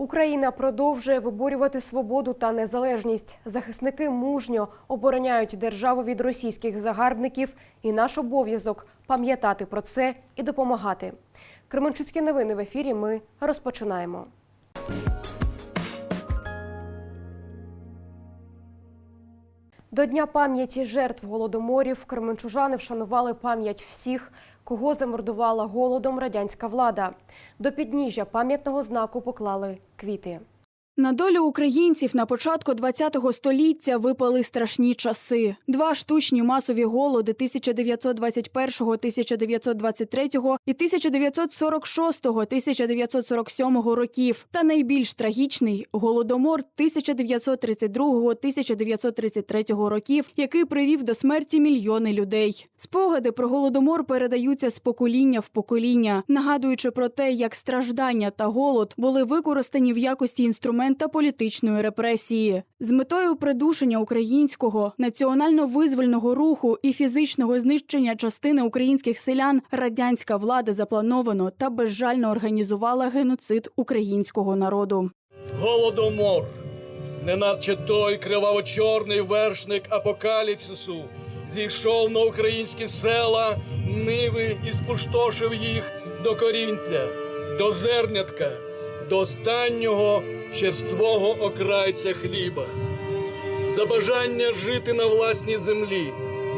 Україна продовжує виборювати свободу та незалежність. Захисники мужньо обороняють державу від російських загарбників, і наш обов'язок пам'ятати про це і допомагати. Кременчуцькі новини в ефірі. Ми розпочинаємо. До Дня пам'яті жертв голодоморів кременчужани вшанували пам'ять всіх, кого замордувала голодом радянська влада. До підніжжя пам'ятного знаку поклали квіти. На долю українців на початку ХХ століття випали страшні часи. Два штучні масові голоди 1921-1923 і 1946-1947 років. Та найбільш трагічний голодомор 1932-1933 років, який привів до смерті мільйони людей. Спогади про голодомор передаються з покоління в покоління, нагадуючи про те, як страждання та голод були використані в якості інструмента політичної репресії з метою придушення українського національно-визвольного руху і фізичного знищення частини українських селян. Радянська влада заплановано та безжально організувала геноцид українського народу. Голодомор, неначе той криваво-чорний вершник апокаліпсису, зійшов на українські села, ниви і спустошив їх до корінця, до зернятка, до останнього черствого окрайця хліба. За бажання жити на власній землі,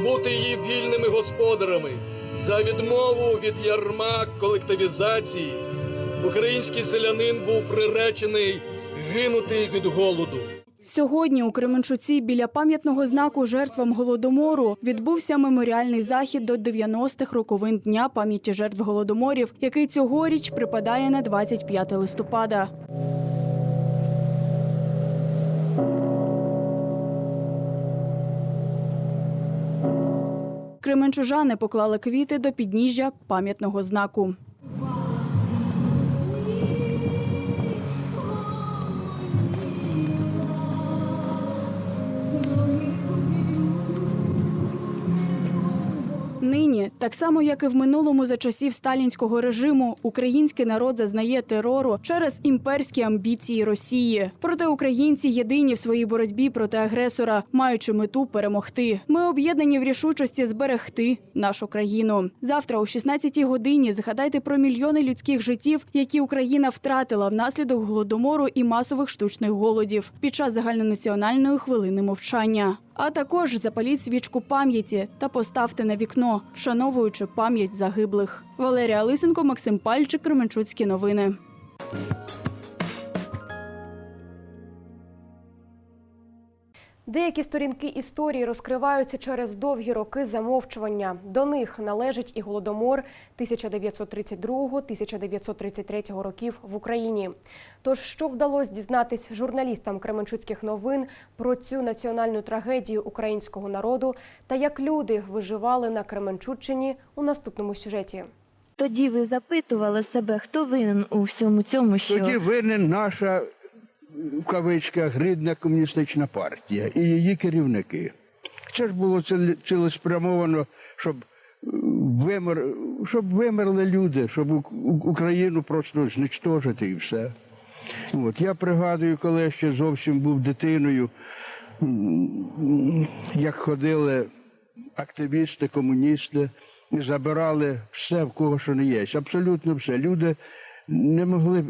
бути її вільними господарами, за відмову від ярма колективізації, український селянин був приречений гинути від голоду. Сьогодні у Кременчуці біля пам'ятного знаку жертвам голодомору відбувся меморіальний захід до 90-х роковин дня пам'яті жертв голодоморів, який цьогоріч припадає на 25 листопада. Кременчужани поклали квіти до підніжжя пам'ятного знаку. Так само як і в минулому за часів сталінського режиму, український народ зазнає терору через імперські амбіції Росії. Проте українці єдині в своїй боротьбі проти агресора, маючи мету перемогти. Ми об'єднані в рішучості зберегти нашу країну. Завтра о 16-й годині згадайте про мільйони людських життів, які Україна втратила внаслідок голодомору і масових штучних голодів під час загальнонаціональної хвилини мовчання. А також запаліть свічку пам'яті та поставте на вікно, вшановуючи пам'ять загиблих. Валерія Лисенко, Максим Пальчик, Кременчуцькі новини. Деякі сторінки історії розкриваються через довгі роки замовчування. До них належить і голодомор 1932-1933 років в Україні. Тож, що вдалося дізнатись журналістам Кременчуцьких новин про цю національну трагедію українського народу та як люди виживали на Кременчуччині у наступному сюжеті. Тоді ви запитували себе, хто винен у всьому цьому, що Тоді винен наша в кавичках гридна комуністична партія і її керівники. Це ж було цілеспрямовано, щоб е, вимер, щоб вимерли люди, щоб Україну просто знищити і все. От я пригадую, коли я ще зовсім був дитиною, як ходили активісти, комуністи і забирали все, в кого що не є. Абсолютно все. Люди не могли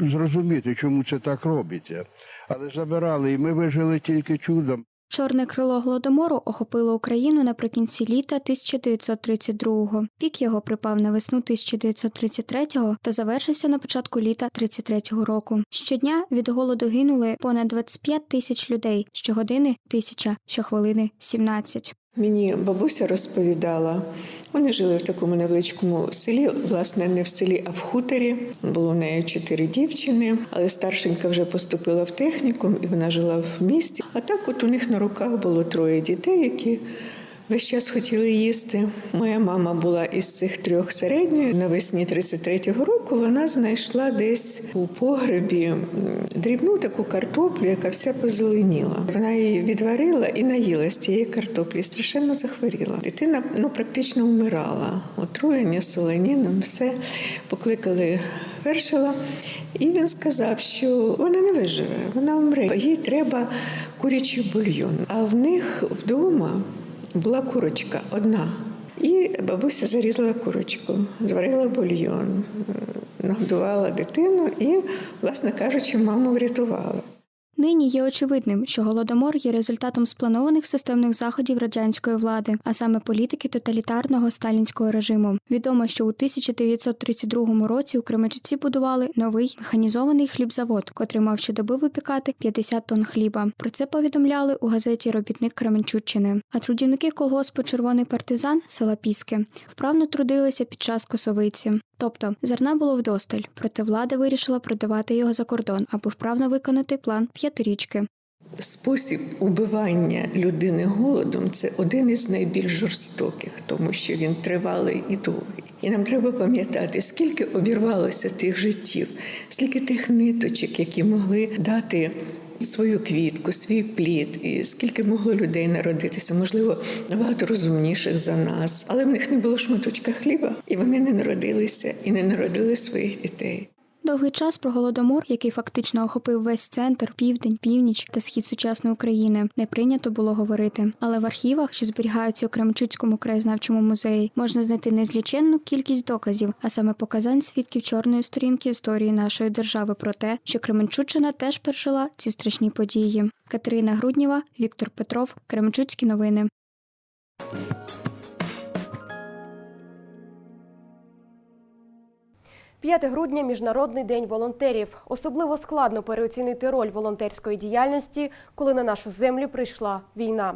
зрозуміти, чому це так робиться. Але забирали, і ми вижили тільки чудом. Чорне крило голодомору охопило Україну наприкінці літа 1932-го. Пік його припав на весну 1933-го та завершився на початку літа 33-го року. Щодня від голоду гинули понад 25 тисяч людей, щогодини – тисяча, щохвилини – 17. Мені бабуся розповідала, вони жили в такому невеличкому селі, власне, не в селі, а в хуторі. Було в неї чотири дівчини, але старшенька вже поступила в технікум і вона жила в місті. А так, от у них на руках було троє дітей, які Весь час хотіли їсти. Моя мама була із цих трьох середньою. Навесні 33-го року вона знайшла десь у погребі дрібну таку картоплю, яка вся позеленіла. Вона її відварила і наїлась цієї картоплі. Страшенно захворіла. Дитина ну практично вмирала. Отруєння соленіном, все покликали Вершила. І він сказав, що вона не виживе, вона вмре. Їй треба курячий бульйон. А в них вдома була курочка одна. І бабуся зарізала курочку, зварила бульйон, нагодувала дитину і, власне кажучи, маму врятувала. Нині є очевидним, що голодомор є результатом спланованих системних заходів радянської влади, а саме політики тоталітарного сталінського режиму. Відомо, що у 1932 році у Кременчуці будували новий механізований хлібзавод, котрий мав щодоби випікати 50 тонн хліба. Про це повідомляли у газеті Робітник Кременчуччини. А трудівники колгоспу Червоний партизан села Піски вправно трудилися під час косовиці. Тобто зерна було вдосталь, проте влада вирішила продавати його за кордон, аби вправно виконати план п'ятирічки. Спосіб убивання людини голодом це один із найбільш жорстоких, тому що він тривалий і довгий. І нам треба пам'ятати, скільки обірвалося тих життів, скільки тих ниточок, які могли дати свою квітку, свій плід, і скільки могло людей народитися, можливо, набагато розумніших за нас, але в них не було шматочка хліба, і вони не народилися і не народили своїх дітей. Довгий час про голодомор, який фактично охопив весь центр, південь, північ та схід сучасної України, не прийнято було говорити. Але в архівах, що зберігаються у Кременчуцькому краєзнавчому музеї, можна знайти незліченну кількість доказів, а саме показань свідків чорної сторінки історії нашої держави про те, що Кременчуччина теж пережила ці страшні події. Катерина Грудніва, Віктор Петров, Кременчуцькі новини. 5 грудня міжнародний день волонтерів. Особливо складно переоцінити роль волонтерської діяльності, коли на нашу землю прийшла війна.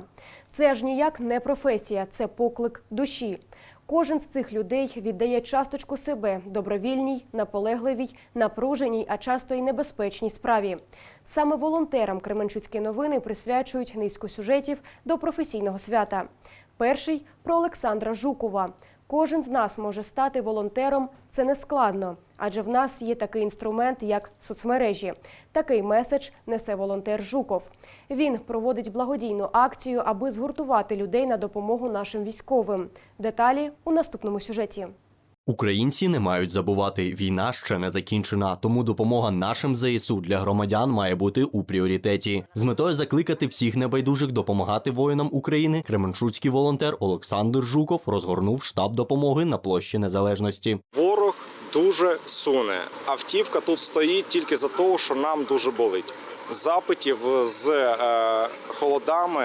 Це ж ніяк не професія, це поклик душі. Кожен з цих людей віддає часточку себе добровільній, наполегливій, напруженій, а часто й небезпечній справі. Саме волонтерам Кременчуцькі новини присвячують низку сюжетів до професійного свята. Перший про Олександра Жукова. Кожен з нас може стати волонтером. Це не складно, адже в нас є такий інструмент, як соцмережі. Такий меседж несе волонтер Жуков. Він проводить благодійну акцію, аби згуртувати людей на допомогу нашим військовим. Деталі у наступному сюжеті. Українці не мають забувати, війна ще не закінчена, тому допомога нашим ЗСУ для громадян має бути у пріоритеті. З метою закликати всіх небайдужих допомагати воїнам України. Кременчуцький волонтер Олександр Жуков розгорнув штаб допомоги на площі Незалежності. Ворог дуже суне. Автівка тут стоїть тільки за того, що нам дуже болить. Запитів з е, холодами.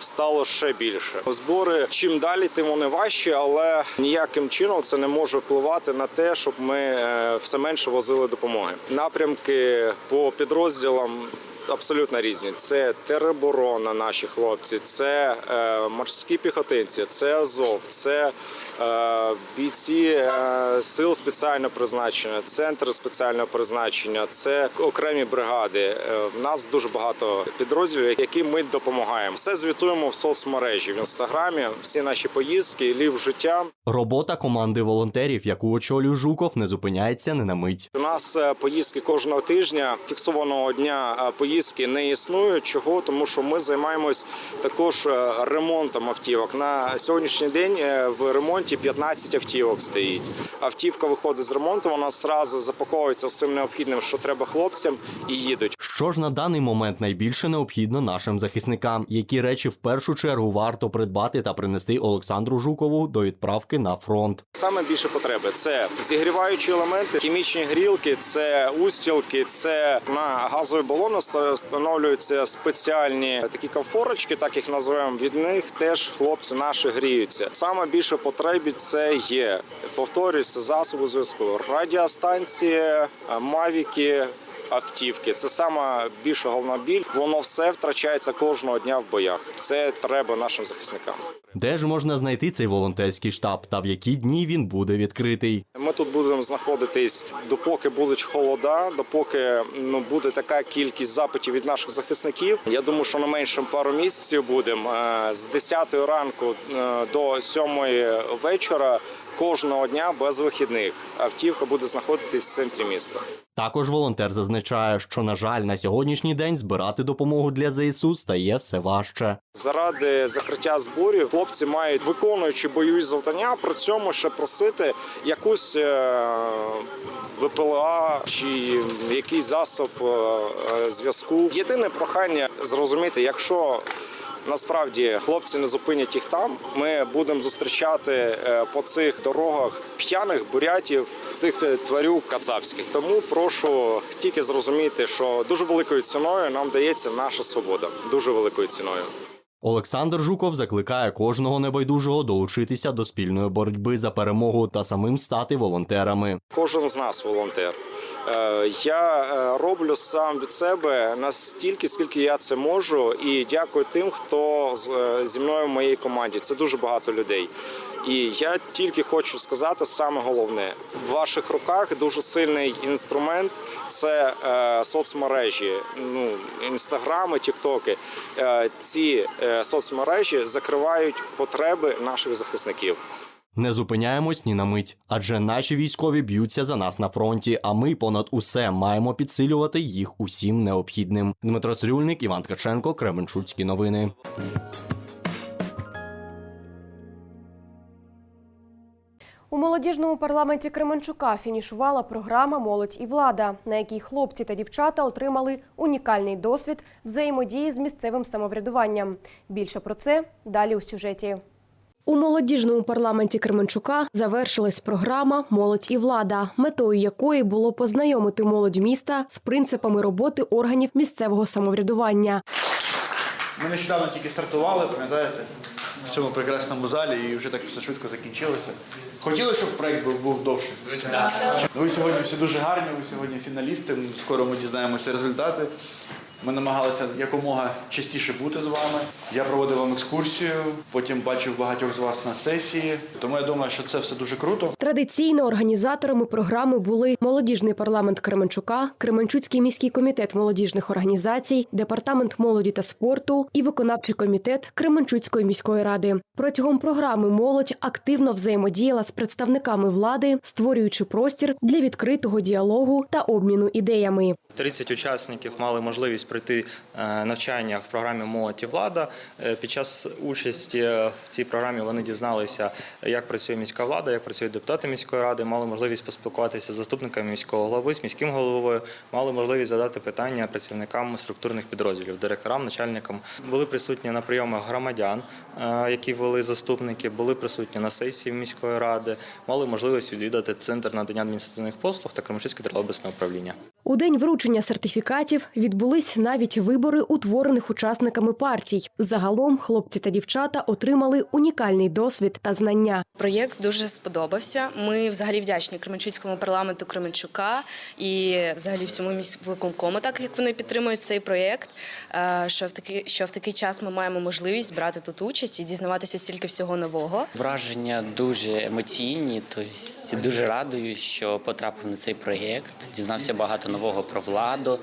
Стало ще більше. Збори чим далі, тим вони важчі, але ніяким чином це не може впливати на те, щоб ми е, все менше возили допомоги. Напрямки по підрозділам абсолютно різні. Це тероборона, наші хлопці, це е, морські піхотинці, це Азов, це е, бійці е, сил спеціального призначення, центр спеціального призначення, це окремі бригади. Е, в нас дуже багато підрозділів, яким ми допомагаємо. Все звітуємо в соцмережі в інстаграмі. Всі наші поїздки, лів життя. Робота команди волонтерів, яку очолює Жуков, не зупиняється не на мить. У нас е, поїздки кожного тижня, фіксованого дня е, поїздки не існують. Чого? Тому що ми займаємось також е, ремонтом автівок. На сьогоднішній день е, в ремонті 15 автівок стоїть. Автівка виходить з ремонту, вона зразу запаковується всім необхідним, що треба хлопцям, і їдуть. Що ж на даний момент найбільше необхідно нашим захисникам? Які речі в першу чергу варто придбати та принести Олександру Жукову до відправки на фронт? Саме більше потреби це зігріваючі елементи, хімічні грілки, це устілки, це на газові балони ста- встановлюються спеціальні такі комфорочки, так їх називаємо. Від них теж хлопці наші гріються. Саме більше потребі це є. Повторююся, засоби зв'язку, радіостанції, мавіки. Автівки. Це сама більша головна біль. Воно все втрачається кожного дня в боях. Це треба нашим захисникам. Де ж можна знайти цей волонтерський штаб та в які дні він буде відкритий? Ми тут будемо знаходитись допоки будуть холода, допоки ну буде така кількість запитів від наших захисників. Я думаю, що не менше пару місяців будемо Е, з 10 ранку е, до 7 вечора кожного дня без вихідних. Автівка буде знаходитись в центрі міста. Також волонтер зазначає, що на жаль, на сьогоднішній день збирати допомогу для ЗСУ стає все важче. Заради закриття зборів хлопці мають виконуючи бойові завдання, при цьому ще просити якусь е, ВПЛА чи якийсь засоб е, е, зв'язку. Єдине прохання зрозуміти, якщо насправді хлопці не зупинять їх там, ми будемо зустрічати е, по цих дорогах п'яних бурятів, цих тварюк кацапських. Тому прошу тільки зрозуміти, що дуже великою ціною нам дається наша свобода, дуже великою ціною. Олександр Жуков закликає кожного небайдужого долучитися до спільної боротьби за перемогу та самим стати волонтерами. Кожен з нас волонтер. Е, Я е, роблю сам від себе настільки, скільки я це можу, і дякую тим, хто е, зі мною в моїй команді. Це дуже багато людей. І я тільки хочу сказати саме головне: в ваших руках дуже сильний інструмент це соцмережі, ну інстаграми, тіктоки. Ці соцмережі закривають потреби наших захисників. Не зупиняємось ні на мить, адже наші військові б'ються за нас на фронті. А ми понад усе маємо підсилювати їх усім необхідним. Дмитро Цирюльник, Іван Ткаченко, Кременчуцькі новини. У молодіжному парламенті Кременчука фінішувала програма Молодь і влада, на якій хлопці та дівчата отримали унікальний досвід взаємодії з місцевим самоврядуванням. Більше про це далі у сюжеті. У молодіжному парламенті Кременчука завершилась програма Молодь і влада, метою якої було познайомити молодь міста з принципами роботи органів місцевого самоврядування. Ми нещодавно тільки стартували, пам'ятаєте, в цьому прекрасному залі і вже так все швидко закінчилося. Хотіли, щоб проєкт був, був довший? Ну, ви сьогодні всі дуже гарні, ви сьогодні фіналісти. Скоро ми дізнаємося результати. Ми намагалися якомога частіше бути з вами. Я проводив вам екскурсію, потім бачив багатьох з вас на сесії. Тому я думаю, що це все дуже круто. Традиційно організаторами програми були молодіжний парламент Кременчука, Кременчуцький міський комітет молодіжних організацій, департамент молоді та спорту і виконавчий комітет Кременчуцької міської ради. Протягом програми молодь активно взаємодіяла з представниками влади, створюючи простір для відкритого діалогу та обміну ідеями. 30 учасників мали можливість пройти е, навчання в програмі «Молодь і влада. Е, Під час участі в цій програмі вони дізналися, як працює міська влада, як працюють депутати міської ради, мали можливість поспілкуватися з заступниками міського голови, з міським головою, мали можливість задати питання працівникам структурних підрозділів, директорам, начальникам. Були присутні на прийомах громадян, е, які вели заступники, були присутні на сесії міської ради, мали можливість відвідати центр надання адміністративних послуг та Кременчуцьке державне управління. У день вручення сертифікатів відбулись навіть вибори утворених учасниками партій. Загалом хлопці та дівчата отримали унікальний досвід та знання. Проєкт дуже сподобався. Ми взагалі вдячні Кременчуцькому парламенту Кременчука і взагалі всьому міськвиконкому, так як вони підтримують цей проєкт. е, Що в такий що в такий час ми маємо можливість брати тут участь і дізнаватися стільки всього нового. Враження дуже емоційні, тобто дуже радую, що потрапив на цей проєкт. Дізнався багато нового про владу,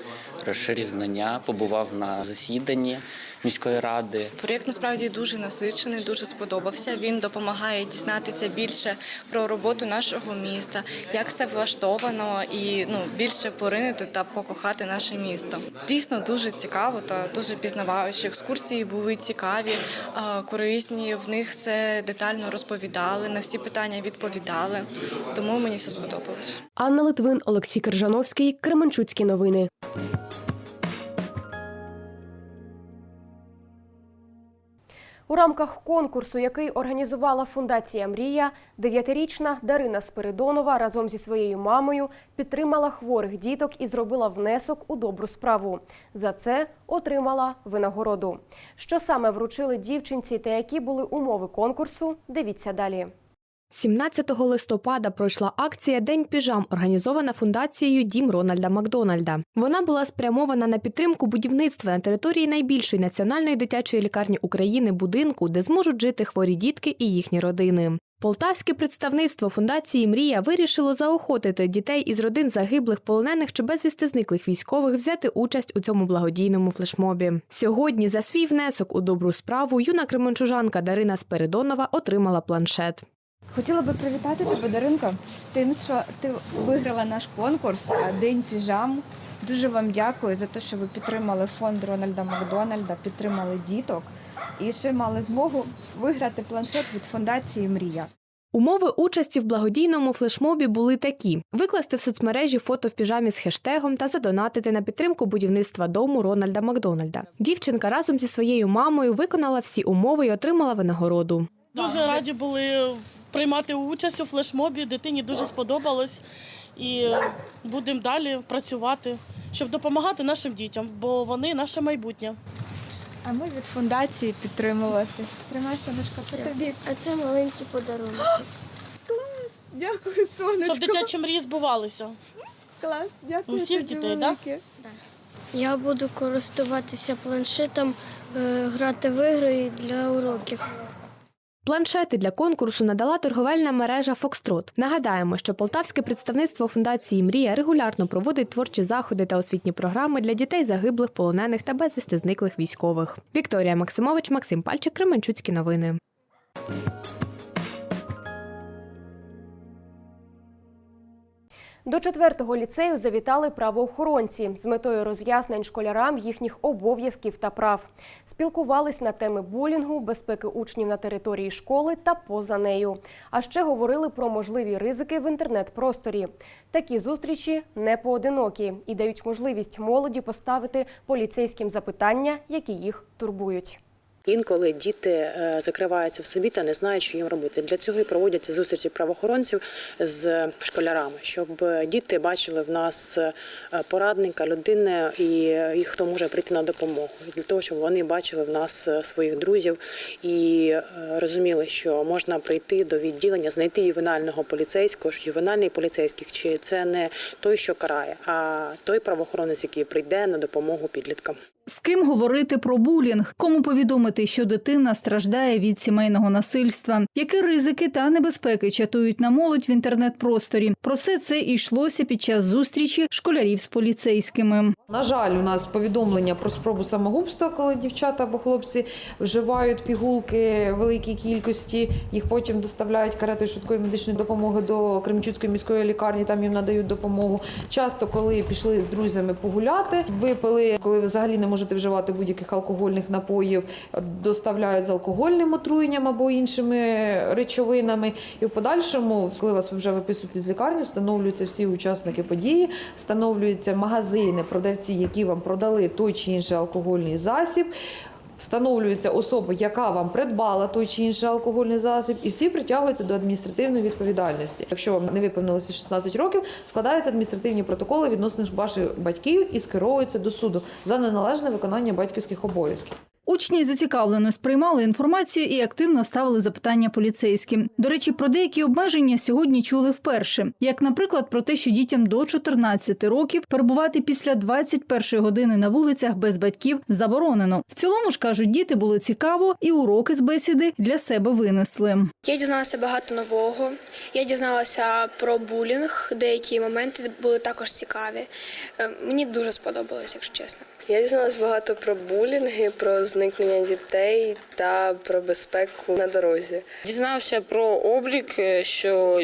розширив знання, побував на засіданні міської ради. Проєкт насправді дуже насичений, дуже сподобався. Він допомагає дізнатися більше про роботу нашого міста, як все влаштовано, і ну більше поринити та покохати наше місто. Дійсно дуже цікаво та дуже пізнаваюче. Екскурсії були цікаві, корисні. В них все детально розповідали, на всі питання відповідали. Тому мені все сподобалось. Анна Литвин, Олексій Кержановський, Кременчуцькі новини. У рамках конкурсу, який організувала фундація Мрія, дев'ятирічна Дарина Спиридонова разом зі своєю мамою підтримала хворих діток і зробила внесок у добру справу. За це отримала винагороду. Що саме вручили дівчинці та які були умови конкурсу? Дивіться далі. 17 листопада пройшла акція День піжам, організована фундацією Дім Рональда Макдональда. Вона була спрямована на підтримку будівництва на території найбільшої національної дитячої лікарні України будинку, де зможуть жити хворі дітки і їхні родини. Полтавське представництво фундації Мрія вирішило заохотити дітей із родин загиблих, полонених чи безвісти зниклих військових взяти участь у цьому благодійному флешмобі. Сьогодні за свій внесок у добру справу юна кременчужанка Дарина Спиридонова отримала планшет. Хотіла би привітати тебе, Даринка, з тим, що ти виграла наш конкурс День піжам. Дуже вам дякую за те, що ви підтримали фонд Рональда Макдональда, підтримали діток і ще мали змогу виграти планшет від фундації Мрія. Умови участі в благодійному флешмобі були такі: викласти в соцмережі фото в піжамі з хештегом та задонатити на підтримку будівництва дому Рональда Макдональда. Дівчинка разом зі своєю мамою виконала всі умови і отримала винагороду. Дуже раді були приймати участь у флешмобі. Дитині дуже сподобалось. І будемо далі працювати, щоб допомагати нашим дітям, бо вони наше майбутнє. А ми від фундації підтримувати. Тримай, сонечко, це тобі. А це маленький подарунок. Дякую, сонечко. Щоб дитячі мрії збувалися. Клас, дякую. У всіх тобі дітей, так? велике. Я буду користуватися планшетом, е, грати в ігри для уроків. Планшети для конкурсу надала торговельна мережа Фокстрот. Нагадаємо, що полтавське представництво фундації Мрія регулярно проводить творчі заходи та освітні програми для дітей загиблих, полонених та безвісти зниклих військових. Вікторія Максимович, Максим Пальчик, Кременчуцькі новини. До четвертого ліцею завітали правоохоронці з метою роз'яснень школярам їхніх обов'язків та прав. Спілкувались на теми булінгу, безпеки учнів на території школи та поза нею. А ще говорили про можливі ризики в інтернет-просторі. Такі зустрічі не поодинокі і дають можливість молоді поставити поліцейським запитання, які їх турбують. Інколи діти е, закриваються в собі та не знають, що їм робити. Для цього і проводяться зустрічі правоохоронців з школярами, щоб діти бачили в нас е, порадника, людини і, і хто може прийти на допомогу. Для того, щоб вони бачили в нас е, своїх друзів і розуміли, що можна прийти до відділення, знайти ювенального поліцейського, що ювенальний поліцейський чи це не той, що карає, а той правоохоронець, який прийде на допомогу підліткам. З ким говорити про булінг, кому повідомити, що дитина страждає від сімейного насильства, які ризики та небезпеки чатують на молодь в інтернет-просторі. Про все це йшлося під час зустрічі школярів з поліцейськими. На жаль, у нас повідомлення про спробу самогубства, коли дівчата або хлопці вживають пігулки великій кількості. Їх потім доставляють каретою швидкої медичної допомоги до Кремчуцької міської лікарні. Там їм надають допомогу. Часто, коли пішли з друзями погуляти, випили, коли взагалі не можете вживати будь-яких алкогольних напоїв, доставляють з алкогольним отруєнням або іншими речовинами. І в подальшому, коли вас вже виписують з лікарні, встановлюються всі учасники події, встановлюються магазини, продавці, які вам продали той чи інший алкогольний засіб. Встановлюється особа, яка вам придбала той чи інший алкогольний засіб, і всі притягуються до адміністративної відповідальності. Якщо вам не виповнилося 16 років, складаються адміністративні протоколи відносно ваших батьків і скеровуються до суду за неналежне виконання батьківських обов'язків. Учні зацікавлено сприймали інформацію і активно ставили запитання поліцейським. До речі, про деякі обмеження сьогодні чули вперше, як, наприклад, про те, що дітям до 14 років перебувати після 21 години на вулицях без батьків заборонено. В цілому ж кажуть, діти було цікаво, і уроки з бесіди для себе винесли. Я дізналася багато нового. Я дізналася про булінг. Деякі моменти були також цікаві. Е, Мені дуже сподобалось, якщо чесно. Я дізналась багато про булінги, про зникнення дітей та про безпеку на дорозі. Дізнався про облік, е, що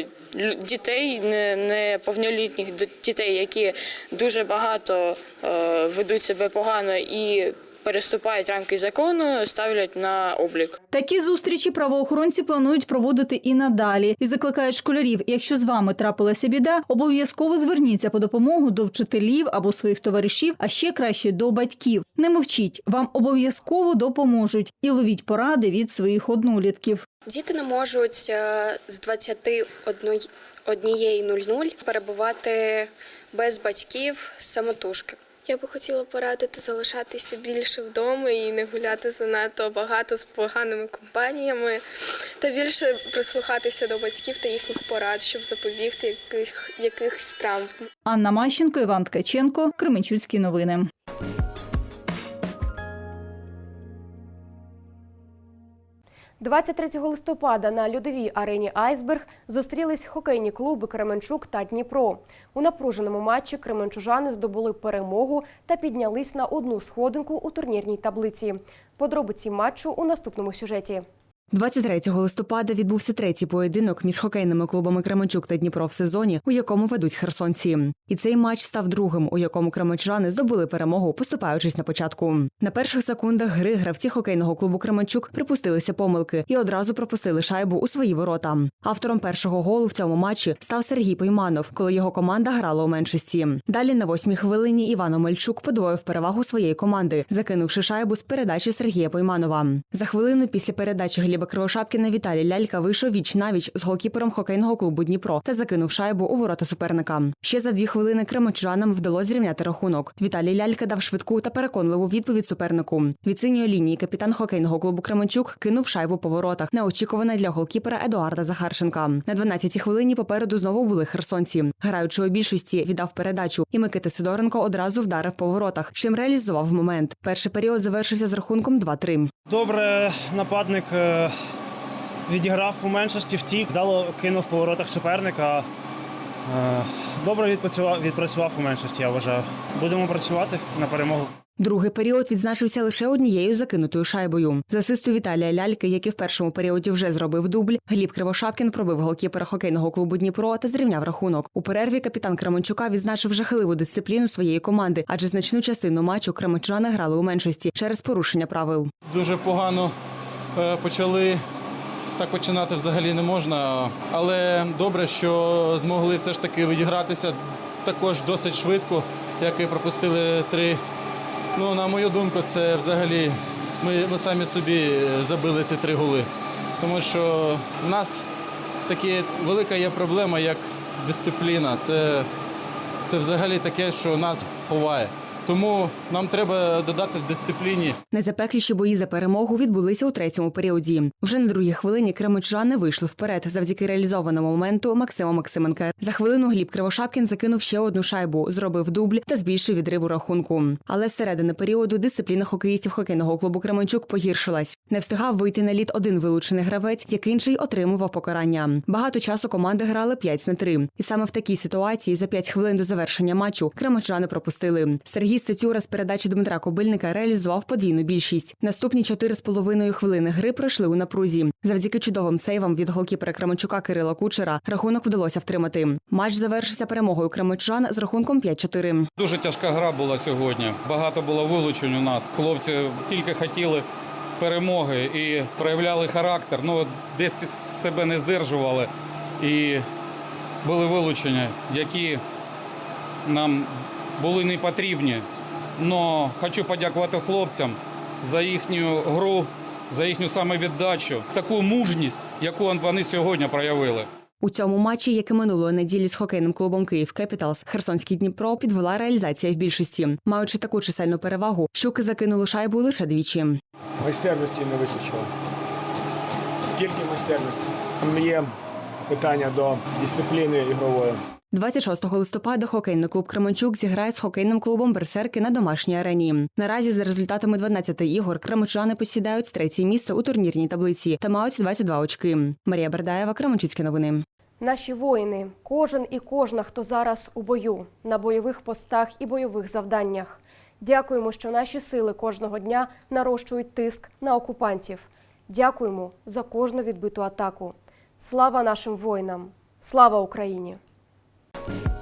дітей неповнолітніх дітей, які дуже багато е, ведуть себе погано і переступають рамки закону, ставлять на облік. Такі зустрічі правоохоронці планують проводити і надалі і закликають школярів. Якщо з вами трапилася біда, обов'язково зверніться по допомогу до вчителів або своїх товаришів, а ще краще до батьків. Не мовчіть, вам обов'язково допоможуть і ловіть поради від своїх однолітків. Діти не можуть е, з 21.00 перебувати без батьків самотужки. Я би хотіла порадити залишатися більше вдома і не гуляти занадто багато з поганими компаніями, та більше прислухатися до батьків та їхніх порад, щоб запобігти яких, якихось травм. Анна Мащенко, Іван Ткаченко, Кременчуцькі новини. – 23 листопада на льодовій арені Айсберг зустрілись хокейні клуби Кременчук та Дніпро. У напруженому матчі кременчужани здобули перемогу та піднялись на одну сходинку у турнірній таблиці. Подробиці матчу у наступному сюжеті. 23 листопада відбувся третій поєдинок між хокейними клубами Кременчук та Дніпро в сезоні, у якому ведуть херсонці. І цей матч став другим, у якому кременчужани здобули перемогу, поступаючись на початку. На перших секундах гри гравці хокейного клубу Кременчук припустилися помилки і одразу пропустили шайбу у свої ворота. Автором першого голу в цьому матчі став Сергій Пойманов, коли його команда грала у меншості. Далі на восьмій хвилині Іван Омельчук подвоїв перевагу своєї команди, закинувши шайбу з передачі Сергія Пойманова. За хвилину після передачі Гліба Кривошапкіна Віталій Лялька вийшов віч навіч з голкіпером хокейного клубу Дніпро та закинув шайбу у ворота суперника. Ще за дві хвилини кремочанам вдалося зрівняти рахунок. Віталій Лялька дав швидку та переконливу відповідь супернику. Від синьої лінії капітан хокейного клубу Кременчук кинув шайбу по воротах, неочікувана для голкіпера Едуарда Захарченка. На 12-й хвилині попереду знову були херсонці. Граючи у більшості, віддав передачу, і Микита Сидоренко одразу вдарив по воротах, чим реалізував момент. Перший період завершився з рахунком 2-3. Добре, нападник е, відіграв у меншості, втік, вдало кинув по воротах суперника. Е, Добре відпрацював, відпрацював у меншості, я вважаю. Будемо працювати на перемогу. Другий період відзначився лише однією закинутою шайбою. З асисту Віталія Ляльки, який в першому періоді вже зробив дубль, Гліб Кривошапкін пробив голкіпера хокейного клубу Дніпро та зрівняв рахунок. У перерві капітан Кременчука відзначив жахливу дисципліну своєї команди, адже значну частину матчу кременчани грали у меншості через порушення правил. Дуже погано почали. Так починати взагалі не можна, але добре, що змогли все ж таки відігратися також досить швидко, як і пропустили три. Ну, на мою думку, це взагалі ми, ми самі собі забили ці три голи. Тому що в нас такі велика є проблема, як дисципліна. Це, це взагалі таке, що нас ховає. Тому нам треба додати в дисципліні. Найзапекліші бої за перемогу відбулися у третьому періоді. Вже на другій хвилині кременчани вийшли вперед завдяки реалізованому моменту Максима Максименка. За хвилину Гліб Кривошапкін закинув ще одну шайбу, зробив дубль та збільшив відрив у рахунку. Але з середини періоду дисципліна хокеїстів хокейного клубу Кременчук погіршилась. Не встигав вийти на лід один вилучений гравець, як інший отримував покарання. Багато часу команди грали 5 на 3. І саме в такій ситуації за 5 хвилин до завершення матчу кременчани пропустили. Сергій Стецюра з передачі Дмитра Кобильника реалізував подвійну більшість. Наступні 4,5 хвилини гри пройшли у напрузі. Завдяки чудовим сейвам від голкіпера Кременчука Кирила Кучера рахунок вдалося втримати. Матч завершився перемогою кременчан з рахунком 5-4. Дуже тяжка гра була сьогодні. Багато було вилучень у нас. Хлопці тільки хотіли перемоги і проявляли характер. Ну десь себе не здержували. І були вилучення, які нам були не потрібні. Но хочу подякувати хлопцям за їхню гру, за їхню самовіддачу, таку мужність, яку вони сьогодні проявили. У цьому матчі, як і минулої неділі з хокейним клубом Київ Кепіталс, Херсонський Дніпро підвела реалізація в більшості, маючи таку чисельну перевагу, щуки закинули шайбу лише двічі. Майстерності не вистачило. Тільки майстерності. Є питання до дисципліни ігрової. 26 листопада хокейний клуб Кременчук зіграє з хокейним клубом Берсерки на домашній арені. Наразі за результатами 12 ігор кременчани посідають третє місце у турнірній таблиці та мають 22 очки. Марія Бердаєва, Кременчуцькі новини. Наші воїни, кожен і кожна, хто зараз у бою, на бойових постах і бойових завданнях. Дякуємо, що наші сили кожного дня нарощують тиск на окупантів. Дякуємо за кожну відбиту атаку. Слава нашим воїнам! Слава Україні! thank you